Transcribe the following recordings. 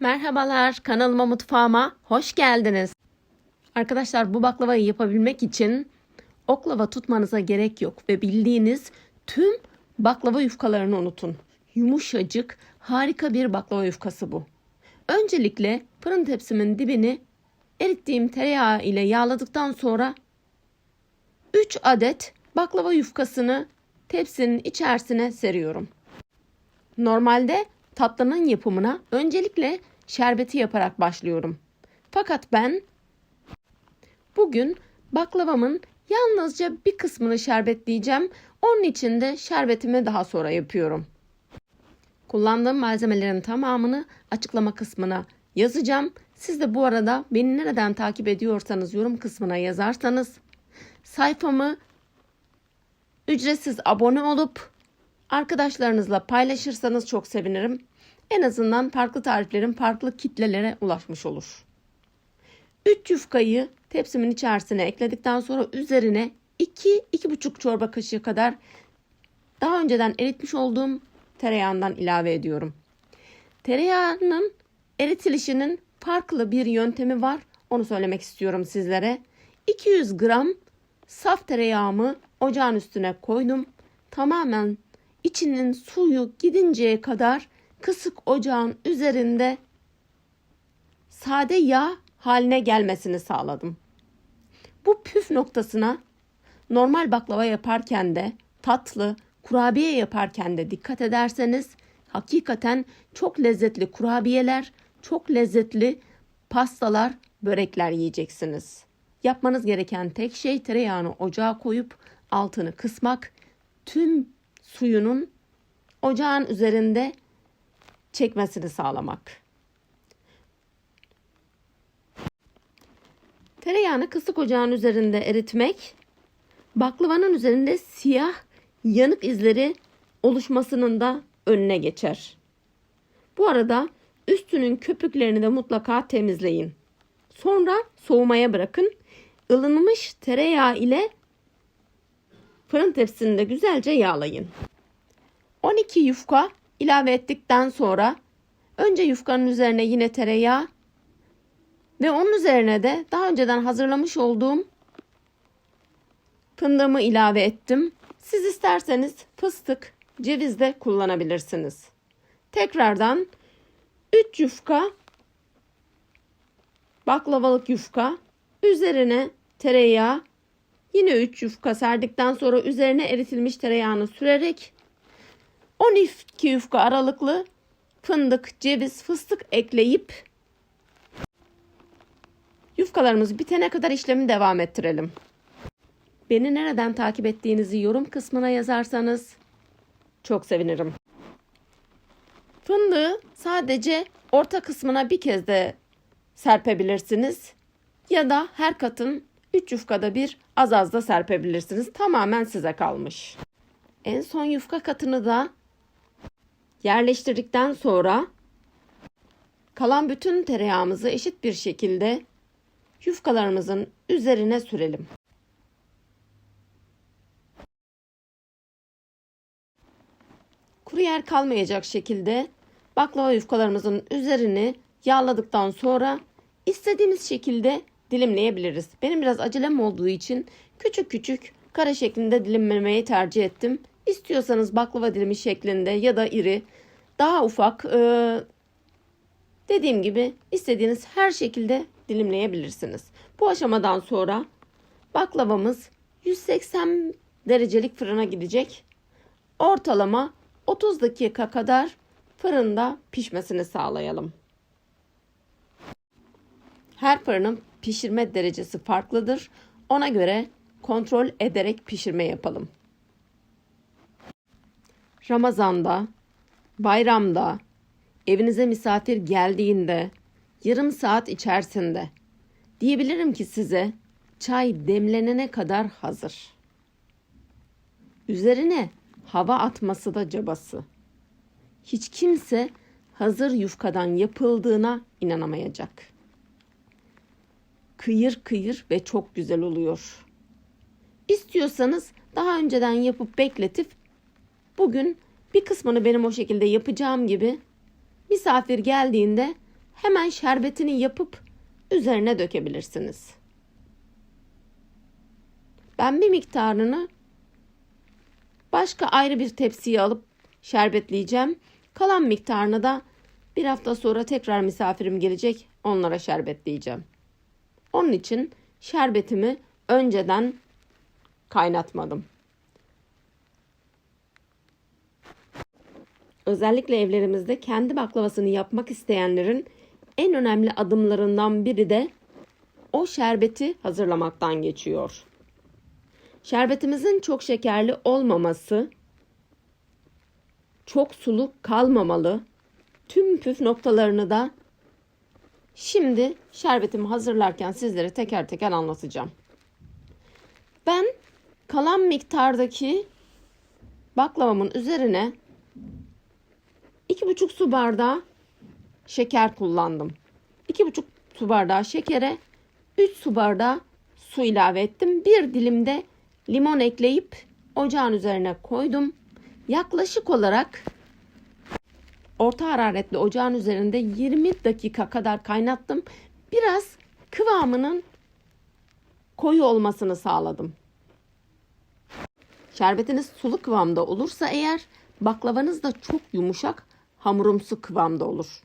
Merhabalar kanalıma mutfağıma hoş geldiniz. Arkadaşlar bu baklavayı yapabilmek için oklava tutmanıza gerek yok ve bildiğiniz tüm baklava yufkalarını unutun. Yumuşacık harika bir baklava yufkası bu. Öncelikle fırın tepsimin dibini erittiğim tereyağı ile yağladıktan sonra 3 adet baklava yufkasını tepsinin içerisine seriyorum. Normalde tatlının yapımına öncelikle şerbeti yaparak başlıyorum. Fakat ben bugün baklavamın yalnızca bir kısmını şerbetleyeceğim. Onun için de şerbetimi daha sonra yapıyorum. Kullandığım malzemelerin tamamını açıklama kısmına yazacağım. Siz de bu arada beni nereden takip ediyorsanız yorum kısmına yazarsanız sayfamı ücretsiz abone olup arkadaşlarınızla paylaşırsanız çok sevinirim. En azından farklı tariflerin farklı kitlelere ulaşmış olur. 3 yufkayı tepsimin içerisine ekledikten sonra üzerine 2-2,5 çorba kaşığı kadar daha önceden eritmiş olduğum tereyağından ilave ediyorum. Tereyağının eritilişinin farklı bir yöntemi var. Onu söylemek istiyorum sizlere. 200 gram saf tereyağımı ocağın üstüne koydum. Tamamen içinin suyu gidinceye kadar kısık ocağın üzerinde sade yağ haline gelmesini sağladım. Bu püf noktasına normal baklava yaparken de tatlı, kurabiye yaparken de dikkat ederseniz hakikaten çok lezzetli kurabiyeler, çok lezzetli pastalar, börekler yiyeceksiniz. Yapmanız gereken tek şey tereyağını ocağa koyup altını kısmak, tüm suyunun ocağın üzerinde çekmesini sağlamak. Tereyağını kısık ocağın üzerinde eritmek, baklavanın üzerinde siyah yanık izleri oluşmasının da önüne geçer. Bu arada üstünün köpüklerini de mutlaka temizleyin. Sonra soğumaya bırakın. Ilınmış tereyağı ile fırın tepsisinde güzelce yağlayın. 12 yufka ilave ettikten sonra önce yufkanın üzerine yine tereyağı ve onun üzerine de daha önceden hazırlamış olduğum fındığımı ilave ettim. Siz isterseniz fıstık, ceviz de kullanabilirsiniz. Tekrardan 3 yufka baklavalık yufka üzerine tereyağı yine 3 yufka serdikten sonra üzerine eritilmiş tereyağını sürerek 12 yufka aralıklı fındık, ceviz, fıstık ekleyip yufkalarımız bitene kadar işlemi devam ettirelim. Beni nereden takip ettiğinizi yorum kısmına yazarsanız çok sevinirim. Fındığı sadece orta kısmına bir kez de serpebilirsiniz. Ya da her katın 3 yufkada bir az az da serpebilirsiniz. Tamamen size kalmış. En son yufka katını da yerleştirdikten sonra kalan bütün tereyağımızı eşit bir şekilde yufkalarımızın üzerine sürelim. Kuru yer kalmayacak şekilde baklava yufkalarımızın üzerini yağladıktan sonra istediğimiz şekilde dilimleyebiliriz. Benim biraz acelem olduğu için küçük küçük kare şeklinde dilimlemeyi tercih ettim. İstiyorsanız baklava dilimi şeklinde ya da iri, daha ufak e, dediğim gibi istediğiniz her şekilde dilimleyebilirsiniz. Bu aşamadan sonra baklavamız 180 derecelik fırına gidecek. Ortalama 30 dakika kadar fırında pişmesini sağlayalım. Her fırının pişirme derecesi farklıdır. Ona göre kontrol ederek pişirme yapalım. Ramazanda, bayramda, evinize misafir geldiğinde, yarım saat içerisinde diyebilirim ki size çay demlenene kadar hazır. Üzerine hava atması da cabası. Hiç kimse hazır yufkadan yapıldığına inanamayacak. Kıyır kıyır ve çok güzel oluyor. İstiyorsanız daha önceden yapıp bekletip bugün bir kısmını benim o şekilde yapacağım gibi misafir geldiğinde hemen şerbetini yapıp üzerine dökebilirsiniz. Ben bir miktarını başka ayrı bir tepsiye alıp şerbetleyeceğim. Kalan miktarını da bir hafta sonra tekrar misafirim gelecek. Onlara şerbetleyeceğim. Onun için şerbetimi önceden kaynatmadım. Özellikle evlerimizde kendi baklavasını yapmak isteyenlerin en önemli adımlarından biri de o şerbeti hazırlamaktan geçiyor. Şerbetimizin çok şekerli olmaması, çok sulu kalmamalı. Tüm püf noktalarını da şimdi şerbetimi hazırlarken sizlere teker teker anlatacağım. Ben kalan miktardaki baklavamın üzerine 2,5 su bardağı şeker kullandım. 2,5 su bardağı şekere 3 su bardağı su ilave ettim. Bir dilim de limon ekleyip ocağın üzerine koydum. Yaklaşık olarak orta hararetli ocağın üzerinde 20 dakika kadar kaynattım. Biraz kıvamının koyu olmasını sağladım. Şerbetiniz sulu kıvamda olursa eğer baklavanız da çok yumuşak hamurumsu kıvamda olur.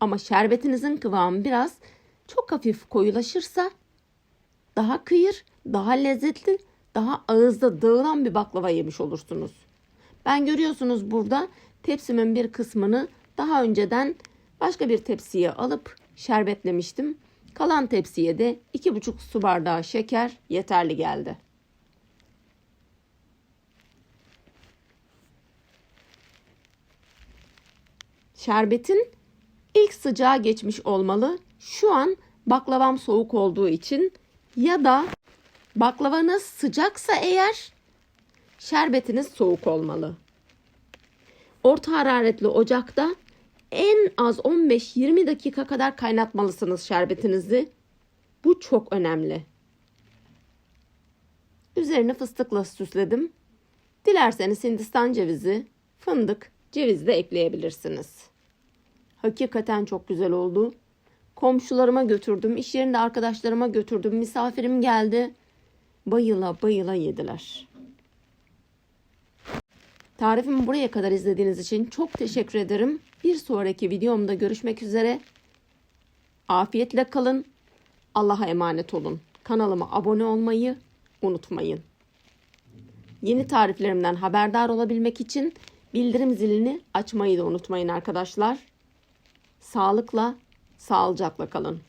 Ama şerbetinizin kıvamı biraz çok hafif koyulaşırsa daha kıyır, daha lezzetli, daha ağızda dağılan bir baklava yemiş olursunuz. Ben görüyorsunuz burada tepsimin bir kısmını daha önceden başka bir tepsiye alıp şerbetlemiştim. Kalan tepsiye de 2,5 su bardağı şeker yeterli geldi. Şerbetin ilk sıcağı geçmiş olmalı. Şu an baklavam soğuk olduğu için ya da baklavanız sıcaksa eğer şerbetiniz soğuk olmalı. Orta hararetli ocakta en az 15-20 dakika kadar kaynatmalısınız şerbetinizi. Bu çok önemli. Üzerine fıstıkla süsledim. Dilerseniz Hindistan cevizi, fındık, ceviz de ekleyebilirsiniz. Hakikaten çok güzel oldu. Komşularıma götürdüm, iş yerinde arkadaşlarıma götürdüm, misafirim geldi. Bayıla bayıla yediler. Tarifimi buraya kadar izlediğiniz için çok teşekkür ederim. Bir sonraki videomda görüşmek üzere. Afiyetle kalın. Allah'a emanet olun. Kanalıma abone olmayı unutmayın. Yeni tariflerimden haberdar olabilmek için bildirim zilini açmayı da unutmayın arkadaşlar. Sağlıkla, sağlıcakla kalın.